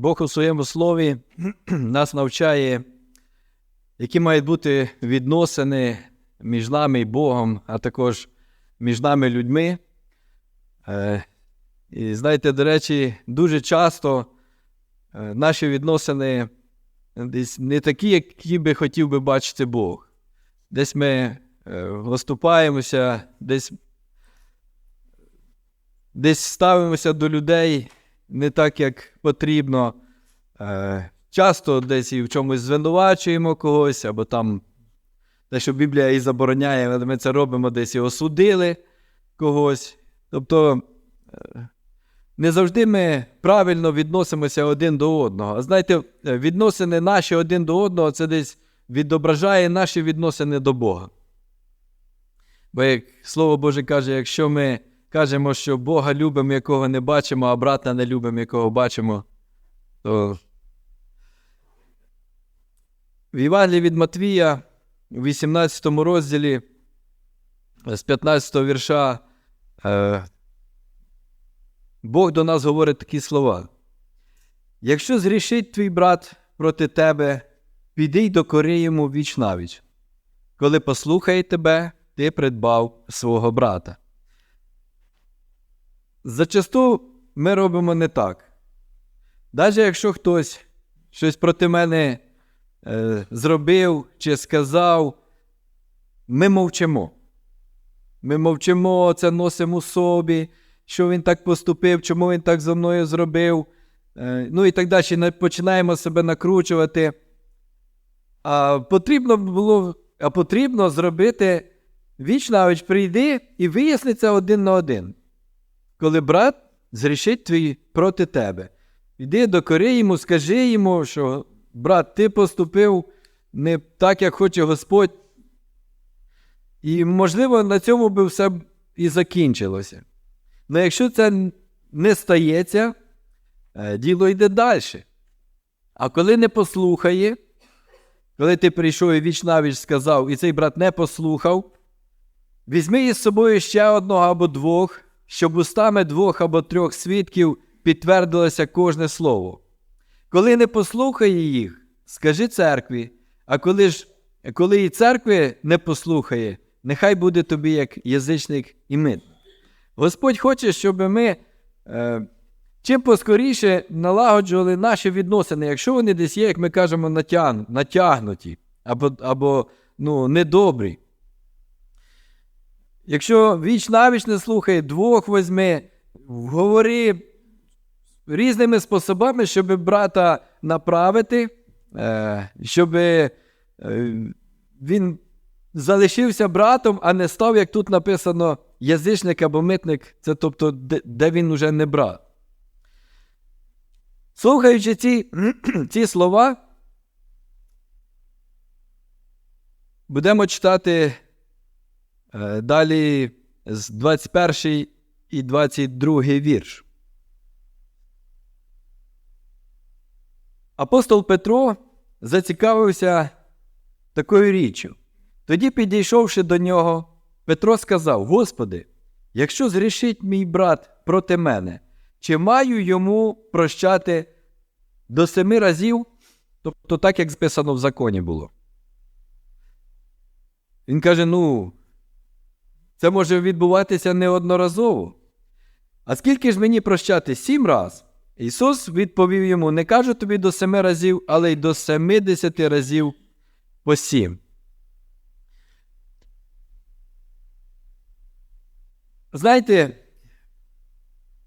Бог у своєму слові нас навчає, які мають бути відносини між нами і Богом, а також між нами людьми. Е, І знаєте, до речі, дуже часто е, наші відносини десь не такі, які би хотів би бачити Бог. Десь ми е, виступаємося, десь, десь ставимося до людей не так, як потрібно. Е, Часто десь і в чомусь звинувачуємо когось, або там те, що Біблія і забороняє, але ми це робимо, десь і осудили когось. Тобто е, не завжди ми правильно відносимося один до одного. А знаєте, відносини наші один до одного це десь відображає наші відносини до Бога. Бо як Слово Боже каже, якщо ми кажемо, що Бога любимо, якого не бачимо, а брата не любимо, якого бачимо, то в Євангелії від Матвія, у 18 розділі, з 15 вірша, е, Бог до нас говорить такі слова. Якщо зрішить твій брат проти тебе, піди й докори йому віч навіч. Коли послухає тебе, ти придбав свого брата. Зачасту ми робимо не так. Навіть якщо хтось щось проти мене е, зробив чи сказав, ми мовчимо. Ми мовчимо, це носимо у собі, що він так поступив, чому він так зо мною зробив. Е, ну і так далі. Починаємо себе накручувати. А потрібно було, а потрібно зробити віч навіч прийди і виясни це один на один. Коли брат зрішить твій проти тебе, йди докори йому, скажи йому, що брат, ти поступив не так, як хоче Господь. І, можливо, на цьому би все і закінчилося. Але якщо це не стається, е, діло йде далі. А коли не послухає, коли ти прийшов і віч навіч сказав, і цей брат не послухав, візьми із собою ще одного або двох, щоб устами двох або трьох свідків підтвердилося кожне слово. Коли не послухає їх, скажи церкві, а коли ж коли і церкви не послухає, нехай буде тобі як язичник і мит. Господь хоче, щоб ми е, чим поскоріше налагоджували наші відносини, якщо вони десь є, як ми кажемо, натяг, натягнуті або або ну, недобрі. Якщо віч навіч не слухає, двох возьми, говори різними способами, щоб брата направити, е, щоб е, він залишився братом, а не став, як тут написано, язичник або митник, це тобто, де, він уже не брат. Слухаючи ці, ці слова, будемо читати далі з 21 і 22 вірш. Апостол Петро зацікавився такою річчю. Тоді, підійшовши до нього, Петро сказав: Господи, якщо зрішить мій брат проти мене, чи маю йому прощати до семи разів, тобто так, як списано в законі було. Він каже: ну, це може відбуватися неодноразово. А скільки ж мені прощати сім раз? Ісус відповів йому: не кажу тобі до семи разів, але й до семидесяти разів по сім. Знаєте,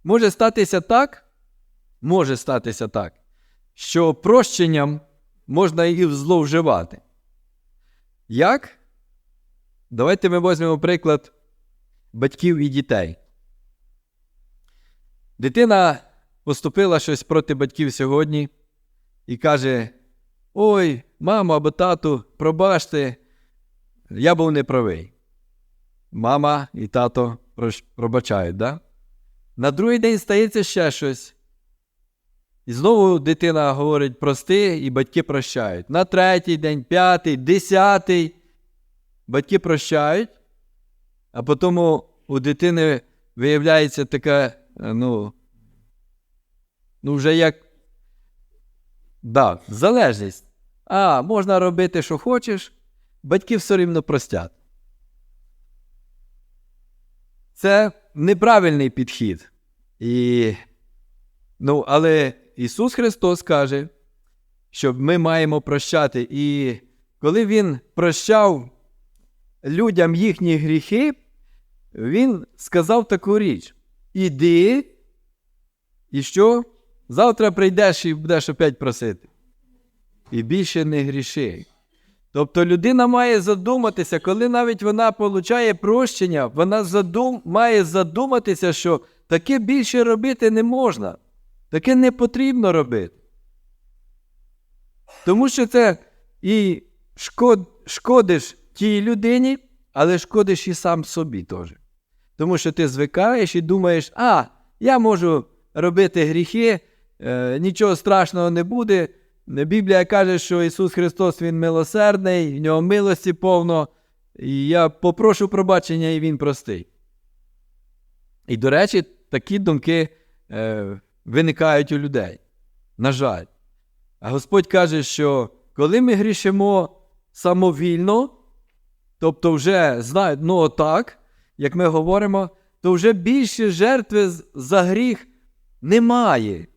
може статися так, може статися так, що прощенням можна і зловживати. Як? Давайте ми візьмемо приклад батьків і дітей. Дитина поступила щось проти батьків сьогодні і каже: Ой, мамо або тату, пробачте, я був неправий. Мама і тато пробачають, да? На другий день стається ще щось. І знову дитина говорить прости, і батьки прощають. На третій день, п'ятий, десятий. Батьки прощають, а потім у дитини виявляється така, ну, ну вже як Да, залежність. А, можна робити, що хочеш, батьки все рівно простять. Це неправильний підхід. І, ну, але Ісус Христос каже, що ми маємо прощати. І коли Він прощав людям їхні гріхи, Він сказав таку річ: Іди, і що? Завтра прийдеш і будеш опять просити. І більше не гріши. Тобто людина має задуматися, коли навіть вона получає прощення, вона задум... має задуматися, що таке більше робити не можна, таке не потрібно робити. Тому що це і шкод... шкодиш тій людині, але шкодиш і сам собі теж. Тому що ти звикаєш і думаєш, а, я можу робити гріхи, е, нічого страшного не буде. Біблія каже, що Ісус Христос Він милосердний, в нього милості повно, і я попрошу пробачення, і Він простий. І, до речі, такі думки е, виникають у людей. На жаль. А Господь каже, що коли ми грішимо самовільно, тобто вже знають, ну отак, як ми говоримо, то вже більше жертви за гріх немає.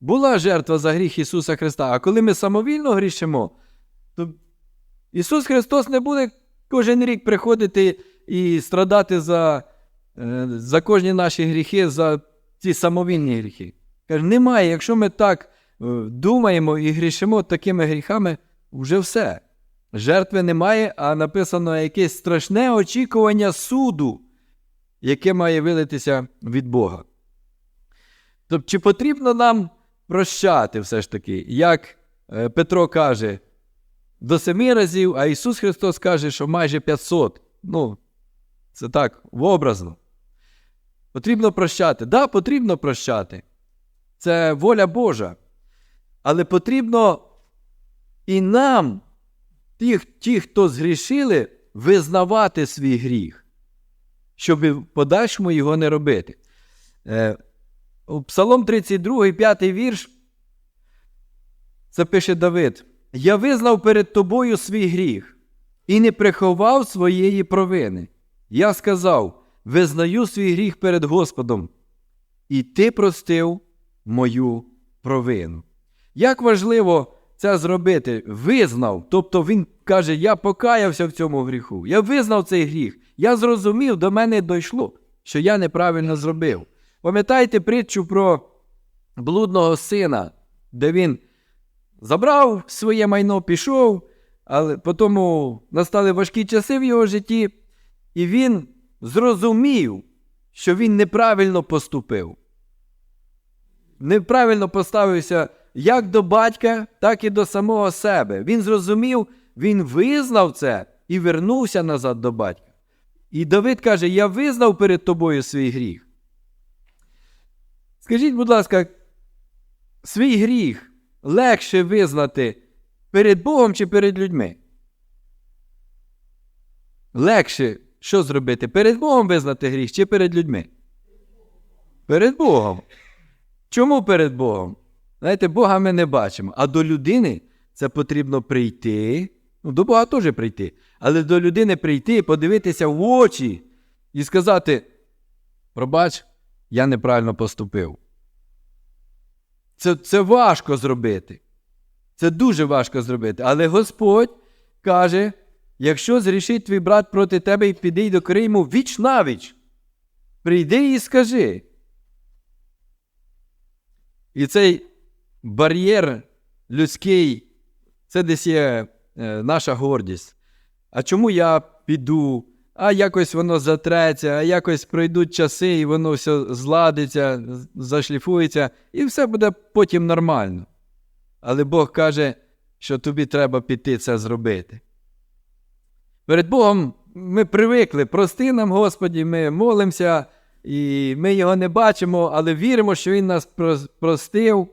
Була жертва за гріх Ісуса Христа, а коли ми самовільно грішимо, то Ісус Христос не буде кожен рік приходити і страдати за, е, за кожні наші гріхи, за ці самовільні гріхи. Каже, немає, якщо ми так е, думаємо і грішимо такими гріхами, вже все. Жертви немає, а написано якесь страшне очікування суду, яке має вилитися від Бога. Тобто, чи потрібно нам прощати все ж таки, як е, Петро каже, до семи разів, а Ісус Христос каже, що майже 500. Ну, це так, образно. Потрібно прощати. Так, да, потрібно прощати. Це воля Божа. Але потрібно і нам, ті, ті, хто згрішили, визнавати свій гріх, щоб в подальшому його не робити. Е, Псалом 32, 5 вірш, це пише Давид: Я визнав перед тобою свій гріх і не приховав своєї провини. Я сказав: визнаю свій гріх перед Господом, і ти простив мою провину. Як важливо це зробити? Визнав. Тобто він каже: Я покаявся в цьому гріху. Я визнав цей гріх. Я зрозумів, до мене дійшло, що я неправильно зробив. Пам'ятаєте притчу про блудного сина, де він забрав своє майно, пішов, але потім настали важкі часи в його житті, і він зрозумів, що він неправильно поступив. Неправильно поставився як до батька, так і до самого себе. Він зрозумів, він визнав це і вернувся назад до батька. І Давид каже: Я визнав перед тобою свій гріх. Скажіть, будь ласка, свій гріх легше визнати перед Богом чи перед людьми? Легше що зробити? Перед Богом визнати гріх чи перед людьми? Перед Богом. Чому перед Богом? Знаєте, Бога ми не бачимо, а до людини це потрібно прийти. Ну, до Бога теж прийти, але до людини прийти, подивитися в очі і сказати: пробач, я неправильно поступив. Це, це важко зробити. Це дуже важко зробити. Але Господь каже: якщо зрішить твій брат проти тебе і піди до Криму віч навіч, прийди і скажи. І цей бар'єр людський, це десь є е, наша гордість. А чому я піду? А якось воно затреться, а якось пройдуть часи, і воно все зладиться, зашліфується, і все буде потім нормально. Але Бог каже, що тобі треба піти це зробити. Перед Богом ми привикли, прости нам, Господі, ми молимося, і ми його не бачимо, але віримо, що Він нас простив.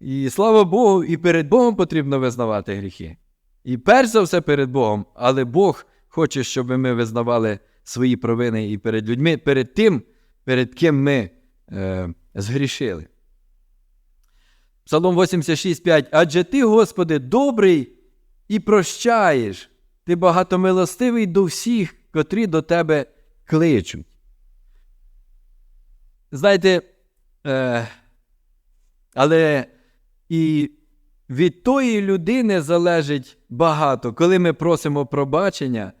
І слава Богу, і перед Богом потрібно визнавати гріхи. І перш за все перед Богом, але Бог хоче, щоб ми визнавали свої провини і перед людьми, перед тим, перед ким ми е, згрішили. Псалом 86,5. Адже ти, Господи, добрий і прощаєш, ти багатомилостивий до всіх, котрі до тебе кличуть. Знаєте, е, але і від тої людини залежить багато, коли ми просимо пробачення,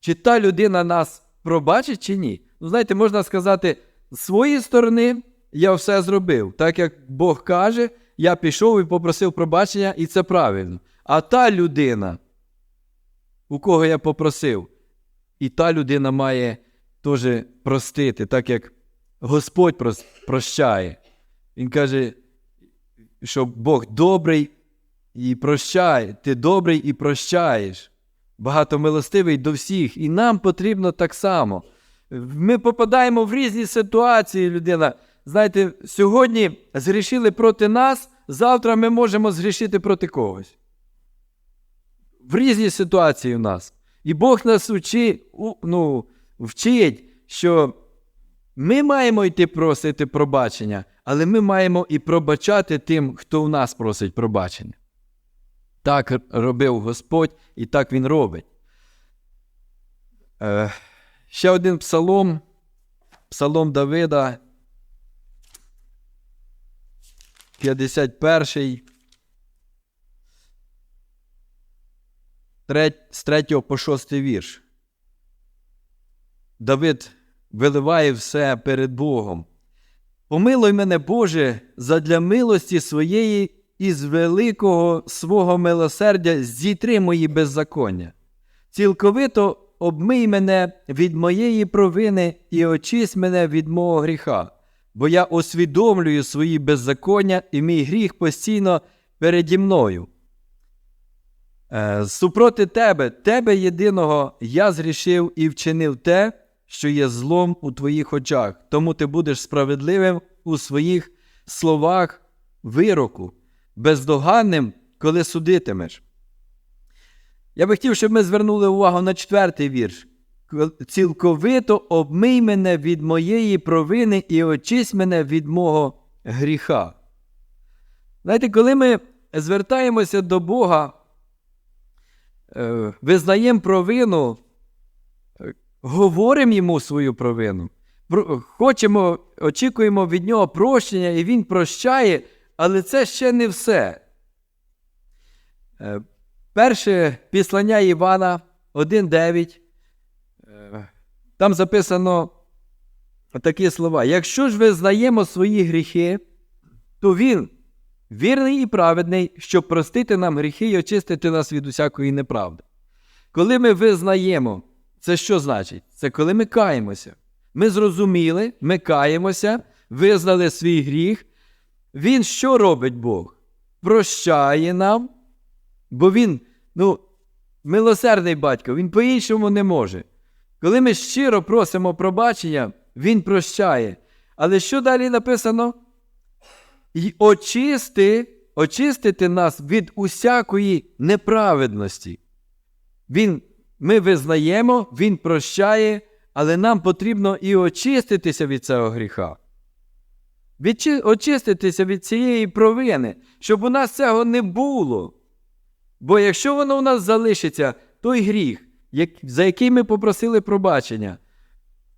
чи та людина нас пробачить, чи ні. Ну, знаєте, можна сказати, з своєї сторони я все зробив. Так як Бог каже, я пішов і попросив пробачення, і це правильно. А та людина, у кого я попросив, і та людина має теж простити, так як Господь прощає. Він каже, що Бог добрий і прощає. Ти добрий і прощаєш. Багатомилостивий до всіх. І нам потрібно так само. Ми попадаємо в різні ситуації, людина. Знаєте, сьогодні згрішили проти нас, завтра ми можемо згрішити проти когось. В різні ситуації у нас. І Бог нас учи, ну, вчить, що ми маємо йти просити пробачення, але ми маємо і пробачати тим, хто у нас просить пробачення. Так робив Господь, і так Він робить. Е, ще один псалом, псалом Давида, 51, з 3 по 6 вірш. Давид виливає все перед Богом. Помилуй мене, Боже, задля милості своєї і з великого свого милосердя зітри мої беззаконня. Цілковито обмий мене від моєї провини і очисть мене від мого гріха, бо я усвідомлюю свої беззаконня, і мій гріх постійно переді мною. Е, Супроти тебе, тебе єдиного, я зрішив і вчинив те, що є злом у твоїх очах, тому ти будеш справедливим у своїх словах вироку, бездоганним, коли судитимеш. Я би хотів, щоб ми звернули увагу на четвертий вірш. Цілковито обмий мене від моєї провини і очисть мене від мого гріха. Знаєте, коли ми звертаємося до Бога, е, визнаємо провину, говоримо йому свою провину, хочемо, очікуємо від нього прощення, і він прощає, але це ще не все. Е, Перше післання Івана 1.9. е, Там записано такі слова. Якщо ж визнаємо свої гріхи, то він вірний і праведний, щоб простити нам гріхи і очистити нас від усякої неправди. Коли ми визнаємо, це що значить? Це коли ми каємося. Ми зрозуміли, ми каємося, визнали свій гріх. Він що робить Бог? Прощає нам, бо він, ну, милосердний батько, він по-іншому не може. Коли ми щиро просимо пробачення, він прощає. Але що далі написано? І очисти, очистити нас від усякої неправедності. Він, ми визнаємо, Він прощає, але нам потрібно і очиститися від цього гріха. Відчи, очиститися від цієї провини, щоб у нас цього не було. Бо якщо воно у нас залишиться, той гріх, як, за який ми попросили пробачення,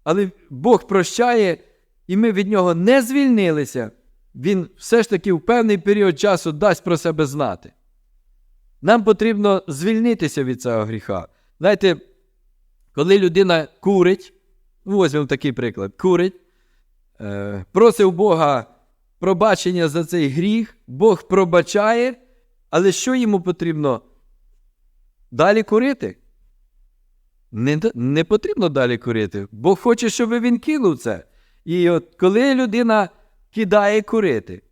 але Бог прощає, і ми від нього не звільнилися, Він все ж таки в певний період часу дасть про себе знати. Нам потрібно звільнитися від цього гріха. Знаєте, коли людина курить, ну, візьмемо такий приклад, курить, е, просив Бога пробачення за цей гріх, Бог пробачає, але що йому потрібно? Далі курити? Не, не потрібно далі курити. Бог хоче, щоб він кинув це. І от коли людина кидає курити,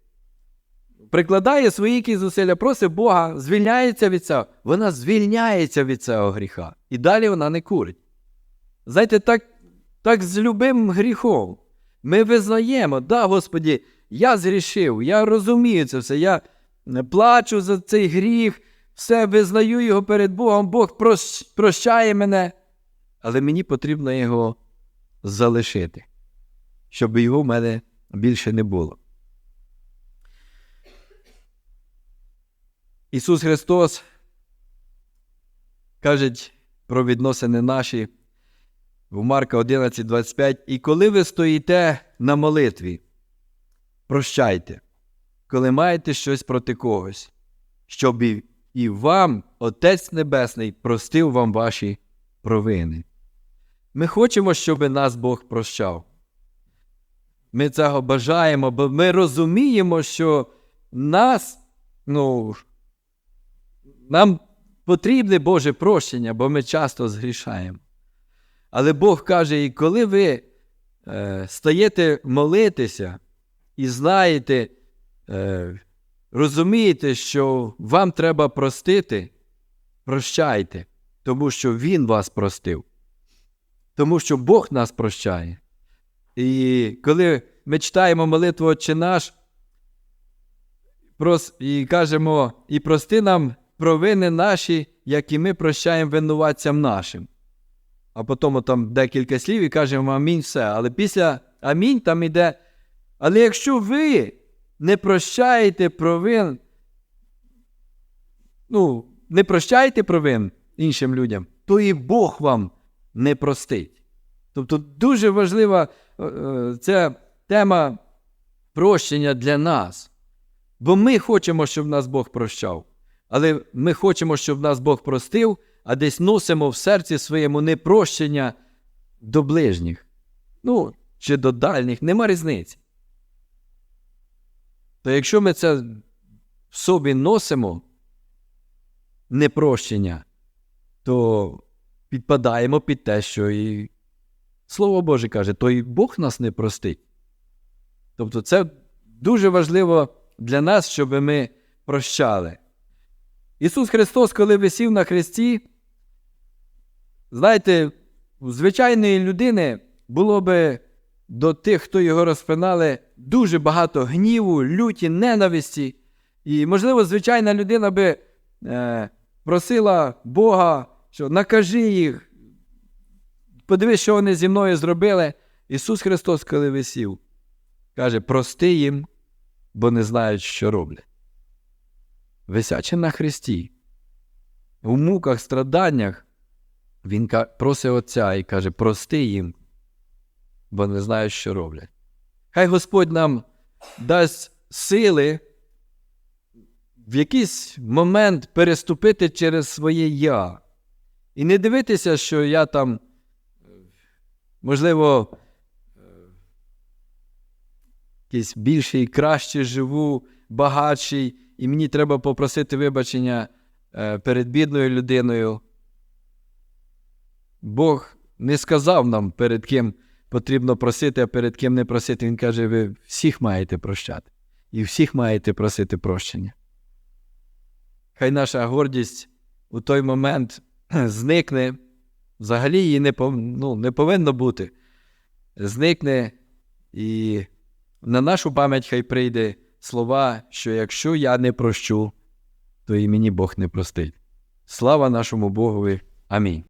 прикладає свої якісь зусилля, просить Бога, звільняється від цього, вона звільняється від цього гріха. І далі вона не курить. Знаєте, так, так з любим гріхом. Ми визнаємо, да, Господі, я зрішив, я розумію це все, я плачу за цей гріх, все визнаю його перед Богом, Бог прощ- прощає мене, але мені потрібно його залишити, щоб його в мене більше не було. Ісус Христос каже про відносини наші в Марка 11:25. І коли ви стоїте на молитві, прощайте, коли маєте щось проти когось, щоб і, вам Отець Небесний простив вам ваші провини. Ми хочемо, щоб нас Бог прощав. Ми цього бажаємо, бо ми розуміємо, що нас, ну, нам потрібне Боже прощення, бо ми часто згрішаємо. Але Бог каже, і коли ви е, стаєте молитися і знаєте, е, розумієте, що вам треба простити, прощайте, тому що Він вас простив. Тому що Бог нас прощає. І коли ми читаємо молитву Отче наш і кажемо, і прости нам провини наші, як і ми прощаємо винуватцям нашим. А потім там декілька слів і кажемо амінь все. Але після амінь там іде. Але якщо ви не прощаєте провин, ну, не прощаєте провин іншим людям, то і Бог вам не простить. Тобто дуже важлива е, е, ця тема прощення для нас. Бо ми хочемо, щоб нас Бог прощав. Але ми хочемо, щоб нас Бог простив, а десь носимо в серці своєму непрощення до ближніх. Ну, чи до дальніх, нема різниці. То якщо ми це в собі носимо, непрощення, то підпадаємо під те, що і Слово Боже каже, то і Бог нас не простить. Тобто це дуже важливо для нас, щоб ми прощали. Ісус Христос, коли висів на хресті, знаєте, у звичайної людини було би до тих, хто його розпинали, дуже багато гніву, люті, ненависті. І, можливо, звичайна людина би е, просила Бога, що накажи їх, подивись, що вони зі мною зробили. Ісус Христос, коли висів, каже: прости їм, бо не знають, що роблять. Висячи на хресті, у муках, страданнях, Він просить Отця і каже: прости їм, бо не знають, що роблять. Хай Господь нам дасть сили в якийсь момент переступити через своє я. І не дивитися, що я там, можливо, якийсь більший, краще живу, багатший, і мені треба попросити вибачення е, перед бідною людиною. Бог не сказав нам, перед ким потрібно просити, а перед ким не просити. Він каже, ви всіх маєте прощати. І всіх маєте просити прощення. Хай наша гордість у той момент зникне, взагалі її не, ну, не повинно бути. Зникне, і на нашу пам'ять хай прийде слова, що якщо я не прощу, то і мені Бог не простить. Слава нашому Богові. Амінь.